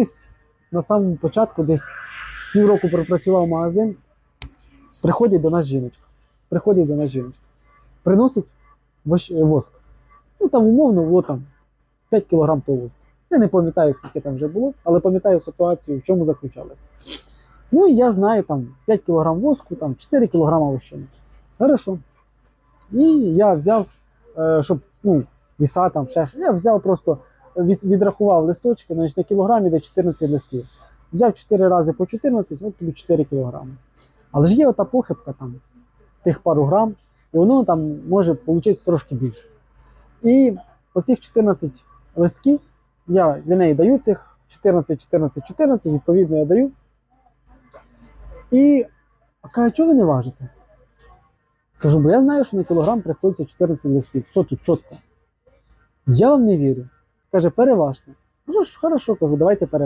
колись на самому початку, десь півроку пропрацював магазин, приходить до нас жіночка. Приходить до нас жіночка. Приносить воск. Ну там умовно було там 5 кг того воску. Я не пам'ятаю, скільки там вже було, але пам'ятаю ситуацію, в чому заключалась. Ну і я знаю там 5 кг воску, там 4 кг вощини. Хорошо. І я взяв, е, щоб ну, віса там ще. Я взяв просто від, відрахував листочки, значить на кілограм іде 14 листів. Взяв 4 рази по 14, от тобі 4 кілограми. Але ж є ота похибка там, тих пару грам, і воно там може вийти трошки більше. І оцих 14 листків я для неї даю цих 14, 14, 14, відповідно, я даю. І каже, чого ви не важите? Кажу, бо я знаю, що на кілограм приходиться 14 листів. Все тут чітко. Я вам не вірю. Каже, переважно. Кажу, хорошо, кажу, давайте переважте.